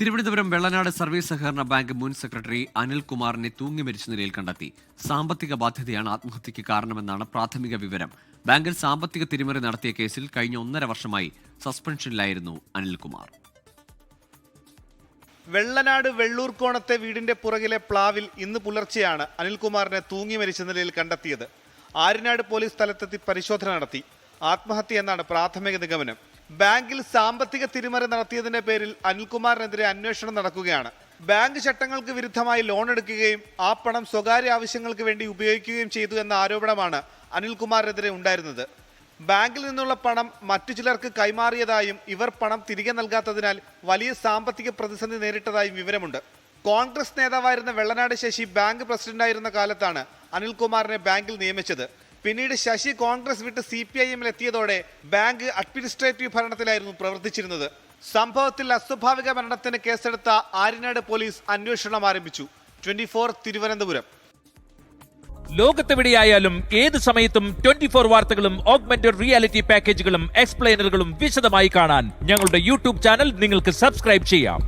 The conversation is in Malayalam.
തിരുവനന്തപുരം വെള്ളനാട് സർവീസ് സഹകരണ ബാങ്ക് മുൻ സെക്രട്ടറി അനിൽകുമാറിനെ തൂങ്ങി മരിച്ച നിലയിൽ കണ്ടെത്തി. സാമ്പത്തിക ബാധ്യതയാണ് ആത്മഹത്യക്ക് കാരണമെന്നാണ് പ്രാഥമിക വിവരം. ബാങ്കിൽ സാമ്പത്തിക തിരിമറി നടത്തിയ കേസിൽ കഴിഞ്ഞ ഒന്നര വർഷമായി സസ്പെൻഷനിലായിരുന്നു അനിൽകുമാർ. വെള്ളനാട് വെള്ളൂർക്കോണത്തെ വീടിന്റെ പുറകിലെ പ്ലാവിൽ ഇന്ന് പുലർച്ചെയാണ് അനിൽകുമാറിനെ തൂങ്ങി മരിച്ച നിലയിൽ കണ്ടെത്തിയത്. ആര്യനാട് പോലീസ് സ്ഥലത്തെത്തി പരിശോധന നടത്തി. ആത്മഹത്യ എന്നാണ് പ്രാഥമിക നിഗമനം. ബാങ്കിൽ സാമ്പത്തിക തിരിമറി നടത്തിയതിന്റെ പേരിൽ അനിൽകുമാറിനെതിരെ അന്വേഷണം നടക്കുകയാണ്. ബാങ്ക് ചട്ടങ്ങൾക്ക് വിരുദ്ധമായി ലോൺ എടുക്കുകയും ആ പണം സ്വകാര്യ ആവശ്യങ്ങൾക്ക് വേണ്ടി ഉപയോഗിക്കുകയും ചെയ്തു എന്ന ആരോപണമാണ് അനിൽകുമാറിനെതിരെ ഉണ്ടായിരുന്നത്. ബാങ്കിൽ നിന്നുള്ള പണം മറ്റു ചിലർക്ക് കൈമാറിയതായും ഇവർ പണം തിരികെ നൽകാത്തതിനാൽ വലിയ സാമ്പത്തിക പ്രതിസന്ധി നേരിട്ടതായും വിവരമുണ്ട്. കോൺഗ്രസ് നേതാവായിരുന്ന വെള്ളനാട് ശശി ബാങ്ക് പ്രസിഡന്റായിരുന്ന കാലത്താണ് അനിൽകുമാറിനെ ബാങ്കിൽ നിയമിച്ചത്. പിന്നീട് ശശി കോൺഗ്രസ് വിട്ട് സി പി ഐ എമ്മിൽ എത്തിയതോടെ ബാങ്ക് അഡ്മിനിസ്ട്രേറ്റീവ് ഭരണത്തിലായിരുന്നു പ്രവർത്തിച്ചിരുന്നത്. സംഭവത്തിൽ അസ്വാഭാവിക മരണത്തിന് കേസെടുത്ത ആര്യനാട് പോലീസ് അന്വേഷണം ആരംഭിച്ചു. Twenty four Thiruvananthapuram. ലോകത്തെവിടെയായാലും ഏത് സമയത്തും ട്വന്റി ഫോർ വാർത്തകളും ഓഗ്മെന്റഡ് റിയാലിറ്റി പാക്കേജുകളും എക്സ്പ്ലെയിനറുകളും വിശദമായി കാണാൻ ഞങ്ങളുടെ യൂട്യൂബ് ചാനൽ നിങ്ങൾക്ക് സബ്സ്ക്രൈബ് ചെയ്യാം.